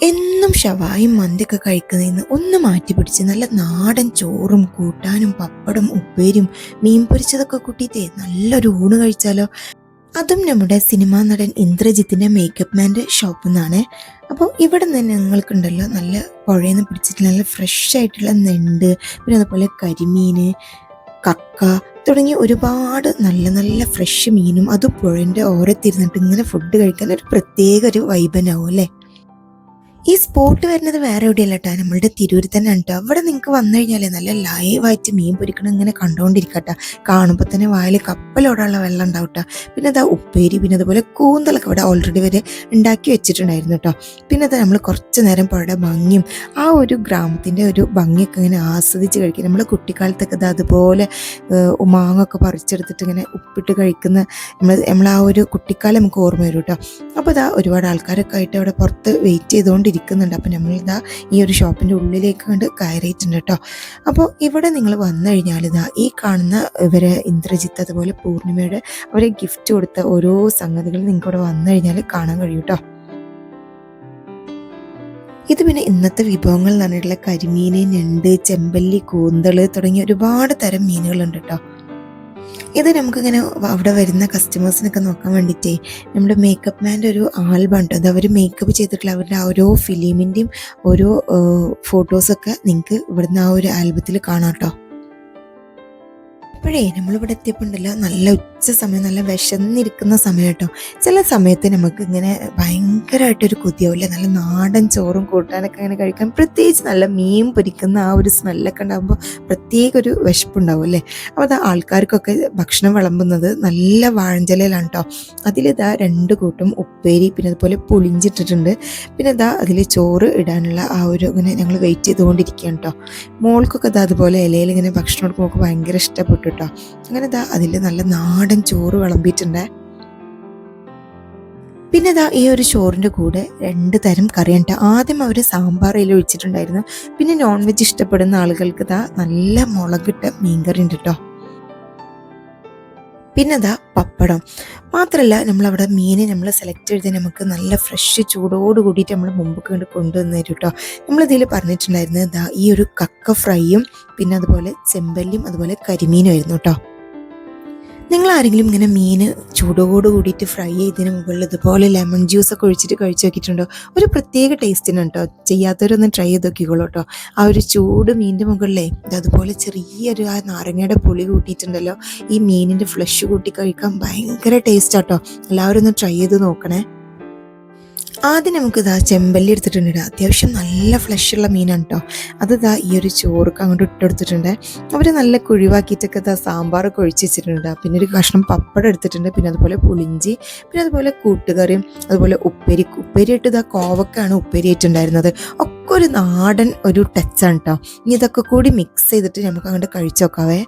എന്നും ഷവായും മന്തിയൊക്കെ കഴിക്കുന്നതിന് ഒന്ന് മാറ്റി പിടിച്ച് നല്ല നാടൻ ചോറും കൂട്ടാനും പപ്പടും ഉപ്പേരും മീൻ പൊരിച്ചതൊക്കെ കൂട്ടിയിട്ടേ നല്ലൊരു ഊണ് കഴിച്ചാലോ? അതും നമ്മുടെ സിനിമാ നടൻ ഇന്ദ്രജിത്തിന്റെ മേക്കപ്പ് മാന്റെ ഷോപ്പിൽ നിന്നാണ് അപ്പോൾ ഇവിടെ നിന്ന് നിങ്ങൾക്കുണ്ടല്ലോ നല്ല പുഴയിൽ നിന്ന് പിടിച്ചിട്ട് നല്ല ഫ്രഷ് ആയിട്ടുള്ള നെണ്ട് പിന്നെ അതുപോലെ കരിമീൻ കക്ക തുടങ്ങി ഒരുപാട് നല്ല നല്ല ഫ്രഷ് മീനും അത് പുഴന്റെ ഓരത്തിരുന്നിട്ട് ഇങ്ങനെ ഫുഡ് കഴിക്കാൻ ഒരു പ്രത്യേക ഒരു വൈബനാവും അല്ലേ? ഈ സ്പോട്ട് വരുന്നത് വേറെ എവിടെയല്ല കേട്ടോ നമ്മളുടെ തിരൂരിൽ തന്നെ കേട്ടോ അവിടെ നിങ്ങൾക്ക് വന്നു കഴിഞ്ഞാലേ നല്ല ലൈവായിട്ട് മീൻ പൊരിക്കണം ഇങ്ങനെ കണ്ടുകൊണ്ടിരിക്കട്ടെ കാണുമ്പോൾ തന്നെ വായിൽ കപ്പലോടുള്ള വെള്ളം ഉണ്ടാവും കേട്ടോ പിന്നെ അതാ ഉപ്പേരി പിന്നെ അതുപോലെ കൂന്തലൊക്കെ ഇവിടെ ഓൾറെഡി വരെ ഉണ്ടാക്കി വെച്ചിട്ടുണ്ടായിരുന്നു കേട്ടോ പിന്നെ അത് നമ്മൾ കുറച്ച് നേരം പുഴയുടെ ഭംഗിയും ആ ഒരു ഗ്രാമത്തിന്റെ ഒരു ഭംഗിയൊക്കെ ഇങ്ങനെ ആസ്വദിച്ച് കഴിക്കും. നമ്മൾ കുട്ടിക്കാലത്തൊക്കെ ഇത് അതുപോലെ മാങ്ങൊക്കെ പറിച്ചെടുത്തിട്ട് ഇങ്ങനെ ഉപ്പിട്ട് കഴിക്കുന്ന നമ്മൾ നമ്മൾ ആ ഒരു കുട്ടിക്കാലം നമുക്ക് ഓർമ്മ വരും കേട്ടോ അപ്പോൾ ഇതാ ഒരുപാട് ആൾക്കാരൊക്കെ ആയിട്ട് അവിടെ പുറത്ത് വെയിറ്റ് ചെയ്തുകൊണ്ടിരിക്കുന്നുണ്ട് അപ്പോൾ നമ്മളിതാ ഈ ഒരു ഷോപ്പിന്റെ ഉള്ളിലേക്ക് കണ്ട് കയറിയിട്ടുണ്ട് കേട്ടോ അപ്പോൾ ഇവിടെ നിങ്ങൾ വന്നു കഴിഞ്ഞാൽ ഇതാ ഈ കാണുന്ന ഇവരെ ഇന്ദ്രജിത്ത് അതുപോലെ പൂർണിമയുടെ അവരെ ഗിഫ്റ്റ് കൊടുത്ത ഓരോ സംഗതികൾ നിങ്ങൾക്ക് ഇവിടെ വന്നു കഴിഞ്ഞാൽ കാണാൻ കഴിയും കേട്ടോ ഇത് പിന്നെ ഇന്നത്തെ വിഭവങ്ങൾ എന്ന് പറഞ്ഞിട്ടുള്ള കരിമീൻ ഞണ്ട് ചെമ്പല്ലി കൂന്തൾ തുടങ്ങിയ ഒരുപാട് തരം മീനുകളുണ്ട് കേട്ടോ ഇത് നമുക്കിങ്ങനെ അവിടെ വരുന്ന കസ്റ്റമേഴ്സിനൊക്കെ നോക്കാൻ വേണ്ടിയിട്ടേ നമ്മുടെ മേക്കപ്പ് മാന്റെ ഒരു ആൽബം ഉണ്ട്. അത് അവർ മേക്കപ്പ് ചെയ്തിട്ടുള്ള അവരുടെ ഓരോ ഫിലിമിന്റെയും ഓരോ ഫോട്ടോസൊക്കെ നിങ്ങൾക്ക് ഇവിടുന്ന് ആ ഒരു ആൽബത്തിൽ കാണാം കേട്ടോ അപ്പോഴേ നമ്മളിവിടെ എത്തിയപ്പോൾ ഉണ്ടല്ലോ നല്ല ഉച്ച സമയം നല്ല വിശന്നിരിക്കുന്ന സമയം കേട്ടോ. ചില സമയത്ത് നമുക്ക് ഇങ്ങനെ ഭയങ്കരമായിട്ടൊരു കൊതിയാവില്ലേ. നല്ല നാടൻ ചോറും കൂട്ടാനൊക്കെ അങ്ങനെ കഴിക്കാൻ പ്രത്യേകിച്ച് നല്ല മീൻ പൊരിക്കുന്ന ആ ഒരു സ്മെല്ലൊക്കെ ഉണ്ടാകുമ്പോൾ പ്രത്യേക ഒരു വിശപ്പുണ്ടാവും അല്ലേ? അപ്പോൾ അത് ആൾക്കാർക്കൊക്കെ ഭക്ഷണം വിളമ്പുന്നത് നല്ല വാഴഞ്ചലയിലാണ് കേട്ടോ അതിലിതാ രണ്ട് കൂട്ടം ഉപ്പേരി പിന്നെ അതുപോലെ പുളിഞ്ചിട്ടിട്ടുണ്ട്. പിന്നെ ഇതാ അതിൽ ചോറ് ഇടാനുള്ള ആ ഒരു ഇങ്ങനെ ഞങ്ങൾ വെയിറ്റ് ചെയ്തുകൊണ്ടിരിക്കുകയാണ് കേട്ടോ മോൾക്കൊക്കെ ഇതാ അതുപോലെ ഇലയിൽ ഇങ്ങനെ ഭക്ഷണം കൊടുക്കുമ്പോൾ ഭയങ്കര ഇഷ്ടപ്പെട്ടു. കേട്ടോ. അങ്ങനെ ഇതാ അതിൽ നല്ല നാടൻ ചോറ് വിളമ്പിയിട്ടുണ്ട്. പിന്നെ ഇതാ ഈ ഒരു ചോറിന്റെ കൂടെ രണ്ട് തരം കറിയുണ്ട് ആദ്യം അവർ സാമ്പാർ ഇതിൽ ഒഴിച്ചിട്ടുണ്ടായിരുന്നു. പിന്നെ നോൺ വെജ് ഇഷ്ടപ്പെടുന്ന ആളുകൾക്ക് ഇതാ നല്ല മുളകിട്ട മീൻകറി ഉണ്ട് കേട്ടോ. പിന്നെ അതാ പപ്പടം. മാത്രമല്ല നമ്മളവിടെ മീൻ നമ്മൾ സെലക്ട് ചെയ്ത് നമുക്ക് നല്ല ഫ്രഷ് ചൂടോട് കൂടിയിട്ട് നമ്മൾ മുമ്പ് കണ്ട് കൊണ്ടുവന്ന് തരും കേട്ടോ നമ്മളിതിൽ പറഞ്ഞിട്ടുണ്ടായിരുന്നത് ഈ ഒരു കക്ക ഫ്രൈയും പിന്നെ അതുപോലെ ചെമ്പല്ലിയും അതുപോലെ കരിമീനും ആയിരുന്നു കേട്ടോ നിങ്ങൾ ആരെങ്കിലും ഇങ്ങനെ മീൻ ചൂടോട് കൂടിയിട്ട് ഫ്രൈ ചെയ്തതിന് മുകളിൽ ഇതുപോലെ ലെമൺ ജ്യൂസ് ഒക്കെ ഒഴിച്ചിട്ട് കഴിച്ചു നോക്കിയിട്ടുണ്ടോ? ഒരു പ്രത്യേക ടേസ്റ്റിന് കേട്ടോ ചെയ്യാത്തവരൊന്ന് ട്രൈ ചെയ്ത് നോക്കിക്കോളൂ കേട്ടോ. ആ ഒരു ചൂട് മീനിന്റെ മുകളിലേ അതുപോലെ ചെറിയൊരു ആ നാരങ്ങയുടെ പുളി കൂട്ടിയിട്ടുണ്ടല്ലോ. ഈ മീനിന്റെ ഫ്ലഷ് കൂട്ടി കഴിക്കാൻ ഭയങ്കര ടേസ്റ്റ് ആട്ടോ എല്ലാവരും ഒന്ന് ട്രൈ ചെയ്ത് നോക്കണേ. ആദ്യം നമുക്ക് ഇതാ ചെമ്പല്ലി എടുത്തിട്ടുണ്ട് ട്ടോ. അത്യാവശ്യം നല്ല ഫ്ലഷ് ഉള്ള മീനാണ് കേട്ടോ അത് ഇതാ ഈ ഒരു ചോറൊക്കെ അങ്ങോട്ട് ഇട്ടെടുത്തിട്ടുണ്ട്. അവർ നല്ല കുഴിവാക്കിയിട്ടൊക്കെ ഇതാ സാമ്പാറൊക്കെ ഒഴിച്ച് വെച്ചിട്ടുണ്ട്. പിന്നെ ഒരു കഷ്ണം പപ്പടം എടുത്തിട്ടുണ്ട്. പിന്നെ അതുപോലെ പുളിഞ്ചി പിന്നെ അതുപോലെ കൂട്ടുകറിയും അതുപോലെ ഉപ്പേരി. ഉപ്പേരി ഇട്ട് ഇതാ കോവക്കാണ് ഉപ്പേരി ആയിട്ടുണ്ടായിരുന്നത് ഒക്കെ ഒരു നാടൻ ഒരു ടച്ചാണ് കേട്ടോ ഇനി ഇതൊക്കെ കൂടി മിക്സ് ചെയ്തിട്ട് നമുക്ക് അങ്ങോട്ട് കഴിച്ചു നോക്കാവേ.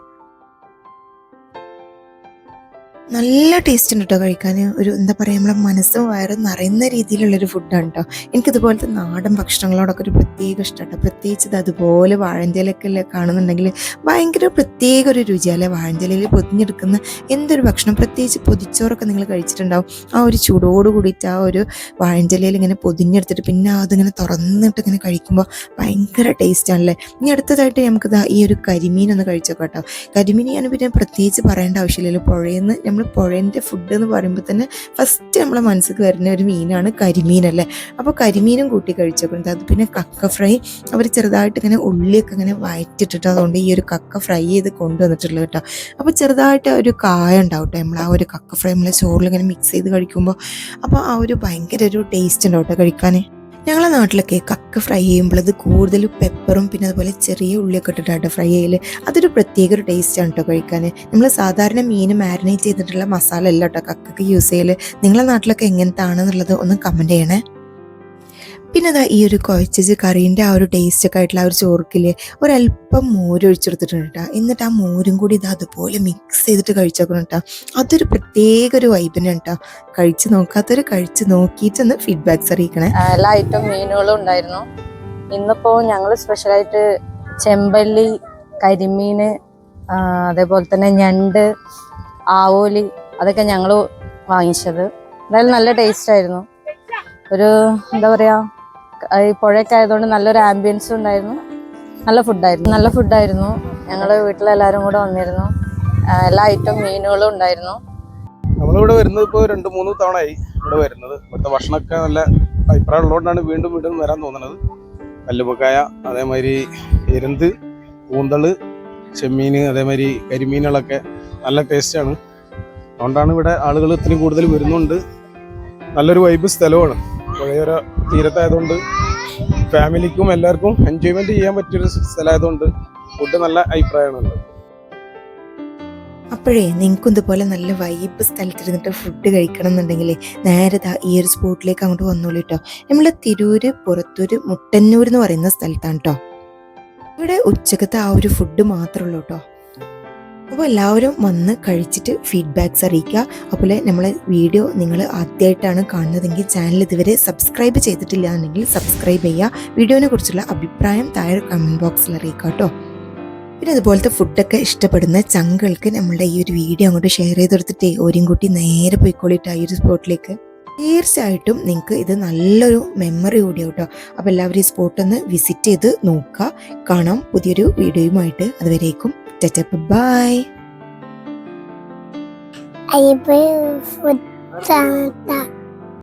നല്ല ടേസ്റ്റ് ഉണ്ട് കേട്ടോ കഴിക്കാൻ ഒരു എന്താ പറയുക നമ്മുടെ മനസ്സും വയറും നിറയുന്ന രീതിയിലുള്ളൊരു ഫുഡാണ് കേട്ടോ എനിക്കിതുപോലത്തെ നാടൻ ഭക്ഷണങ്ങളോടൊക്കെ ഒരു പ്രത്യേക ഇഷ്ടമാണ് പ്രത്യേകിച്ച് ഇത് അതുപോലെ വാഴഞ്ചലൊക്കെ അല്ലേ കാണുന്നുണ്ടെങ്കിൽ ഭയങ്കര പ്രത്യേക ഒരു രുചിയല്ലേ വാഴഞ്ചലയിൽ പൊതിഞ്ഞെടുക്കുന്ന എന്തൊരു ഭക്ഷണം? പ്രത്യേകിച്ച് പൊതിച്ചോറൊക്കെ നിങ്ങൾ കഴിച്ചിട്ടുണ്ടാവും. ആ ഒരു ചൂടോട് കൂടിയിട്ട് ആ ഒരു വാഴഞ്ചലയിൽ ഇങ്ങനെ പൊതിഞ്ഞെടുത്തിട്ട് പിന്നെ അതിങ്ങനെ തുറന്നിട്ട് ഇങ്ങനെ കഴിക്കുമ്പോൾ ഭയങ്കര ടേസ്റ്റാണല്ലേ ഇനി അടുത്തതായിട്ട് നമുക്ക് ഈ ഒരു കരിമീൻ ഒന്ന് കഴിച്ചോക്കാം കേട്ടോ കരിമീൻ ഞാൻ പിന്നെ പ്രത്യേകിച്ച് പറയേണ്ട ആവശ്യമില്ലല്ലോ. പുഴയിൽ നിന്ന് നമ്മൾ പുഴേന്റെ ഫുഡ് എന്ന് പറയുമ്പോൾ തന്നെ ഫസ്റ്റ് നമ്മളെ മനസ്സിൽ വരുന്ന ഒരു മീനാണ് കരിമീൻ അല്ലേ? അപ്പോൾ കരിമീനും കൂട്ടി കഴിച്ചേക്കുന്നത്. അത് പിന്നെ കക്ക ഫ്രൈ. അവർ ചെറുതായിട്ട് ഇങ്ങനെ ഉള്ളിയൊക്കെ ഇങ്ങനെ വയറ്റിട്ടിട്ട് അതുകൊണ്ട് ഈ ഒരു കക്ക ഫ്രൈ ചെയ്ത് കൊണ്ടുവന്നിട്ടുള്ളത് കേട്ടോ. അപ്പോൾ ചെറുതായിട്ട് ഒരു കായ ഉണ്ടാവും കേട്ടോ നമ്മൾ ആ ഒരു കക്ക ഫ്രൈ നമ്മളെ ചോറിൽ ഇങ്ങനെ മിക്സ് ചെയ്ത് കഴിക്കുമ്പോൾ അപ്പോൾ ആ ഒരു ഭയങ്കര ഒരു ടേസ്റ്റ് ഉണ്ടാവും കേട്ടോ കഴിക്കാൻ ഞങ്ങളെ നാട്ടിലൊക്കെ കക്ക ഫ്രൈ ചെയ്യുമ്പോൾ അത് കൂടുതൽ പെപ്പറും പിന്നെ അതുപോലെ ചെറിയ ഉള്ളിയൊക്കെ ഇട്ടിട്ടാണ് ഫ്രൈ ചെയ്യൽ അതൊരു പ്രത്യേക ഒരു ടേസ്റ്റാണ് കേട്ടോ കഴിക്കാൻ നമ്മൾ സാധാരണ മീൻ മാരിനേറ്റ് ചെയ്തിട്ടുള്ള മസാല അല്ല കേട്ടോ കക്കക്ക് യൂസ് ചെയ്യൽ നിങ്ങളെ നാട്ടിലൊക്കെ എങ്ങനത്തെ ആണെന്നുള്ളത് ഒന്ന് കമന്റ് ചെയ്യണേ. പിന്നെ അതാ ഈ ഒരു കുഴച്ചത് കറീന്റെ ആ ഒരു ടേസ്റ്റ് ഒക്കെ ആയിട്ടുള്ള ആ ഒരു ചോർക്കിൽ ഒരല്പം മോര് ഒഴിച്ചെടുത്തിട്ടുണ്ട് കേട്ടോ എന്നിട്ട് ആ മോരും കൂടി ഇത് അതുപോലെ മിക്സ് ചെയ്തിട്ട് കഴിച്ചോക്കണം കേട്ടോ അതൊരു പ്രത്യേക ഒരു വൈബിന് കേട്ടോ കഴിച്ച് നോക്കാത്തൊരു കഴിച്ച് നോക്കിയിട്ടൊന്ന് ഫീഡ്ബാക്ക്സ് അറിയിക്കണേ. എല്ലാ ഐറ്റം മീനുകളും ഉണ്ടായിരുന്നു. ഇന്നിപ്പോ ഞങ്ങൾ സ്പെഷ്യലായിട്ട് ചെമ്പല്ലി കരിമീന് ആ, അതേപോലെ തന്നെ ഞണ്ട് ആവോലി അതൊക്കെ ഞങ്ങൾ വാങ്ങിച്ചത്. എന്തായാലും നല്ല ടേസ്റ്റ് ആയിരുന്നു. ഒരു എന്താ പറയാ ഈ പുഴയൊക്കെ ആയതുകൊണ്ട് നല്ലൊരു ആംബിയൻസ് ഉണ്ടായിരുന്നു. നല്ല ഫുഡായിരുന്നു നല്ല ഫുഡായിരുന്നു ഞങ്ങൾ വീട്ടിലെല്ലാവരും കൂടെ വന്നിരുന്നു. എല്ലാ ഐറ്റം മീനുകളും ഉണ്ടായിരുന്നു. നമ്മളിവിടെ വരുന്നത് ഇപ്പോൾ രണ്ട് മൂന്ന് തവണയായി ഇവിടെ വരുന്നത്. ഇവിടുത്തെ ഭക്ഷണമൊക്കെ നല്ല അഭിപ്രായം ഉള്ളതുകൊണ്ടാണ് വീണ്ടും വീണ്ടും വരാൻ തോന്നുന്നത്. കല്ലുമക്കായ അതേമാതിരി എരുന്ത് കൂന്തൾ ചെമ്മീൻ അതേമാതിരി കരിമീനുകളൊക്കെ നല്ല ടേസ്റ്റാണ് അതുകൊണ്ടാണ് ഇവിടെ ആളുകൾ ഇത്രയും കൂടുതൽ വരുന്നുണ്ട്. നല്ലൊരു വൈബ് സ്ഥലമാണ് പുഴയോര തീരത്തായതുകൊണ്ട് ഫാമിലിക്കും എല്ലാവർക്കും എൻജോയ്മെന്റ് ചെയ്യാൻ പറ്റിയൊരു സ്ഥലമായതുകൊണ്ട് ഫുഡ് നല്ല അഭിപ്രായമാണ് അപ്പോഴേ നിങ്ങൾക്കും ഇതുപോലെ നല്ല വൈബ് സ്ഥലത്തിരുന്നിട്ട് ഫുഡ് കഴിക്കണം എന്നുണ്ടെങ്കിൽ നേരെ ഈ ഒരു സ്പോട്ടിലേക്ക് അങ്ങോട്ട് വന്നോളൂ കേട്ടോ നമ്മൾ തിരൂര് പുറത്തൂര് മുട്ടന്നൂർ എന്ന് പറയുന്ന സ്ഥലത്താണ് കേട്ടോ ഇവിടെ ഉച്ചക്കത്തെ ആ ഒരു ഫുഡ് മാത്രമേ ഉള്ളൂ കേട്ടോ അപ്പോൾ എല്ലാവരും വന്ന് കഴിച്ചിട്ട് ഫീഡ്ബാക്ക്സ് അറിയിക്കുക. അതുപോലെ നമ്മളെ വീഡിയോ നിങ്ങൾ ആദ്യമായിട്ടാണ് കാണുന്നതെങ്കിൽ ചാനൽ ഇതുവരെ സബ്സ്ക്രൈബ് ചെയ്തിട്ടില്ല എന്നുണ്ടെങ്കിൽ സബ്സ്ക്രൈബ് ചെയ്യുക. വീഡിയോനെ കുറിച്ചുള്ള അഭിപ്രായം താഴെ കമന്റ് ബോക്സിൽ അറിയിക്കുക കേട്ടോ. പിന്നെ അതുപോലത്തെ ഫുഡൊക്കെ ഇഷ്ടപ്പെടുന്ന ചങ്കൾക്ക് നമ്മളുടെ ഈ ഒരു വീഡിയോ അങ്ങോട്ട് ഷെയർ ചെയ്ത് കൊടുത്തിട്ടേ ഓരും കൂട്ടി നേരെ പോയിക്കോളിട്ട് ആ ഒരു സ്പോട്ടിലേക്ക് തീർച്ചയായിട്ടും നിങ്ങൾക്ക് ഇത് നല്ലൊരു മെമ്മറി കൂടിയാവും കേട്ടോ. അപ്പോൾ എല്ലാവരും ഈ സ്പോട്ടൊന്ന് വിസിറ്റ് ചെയ്ത് നോക്കുക. കാണാം പുതിയൊരു വീഡിയോയുമായിട്ട് അതുവരേക്കും Tata, bye-bye. I bring food Santa.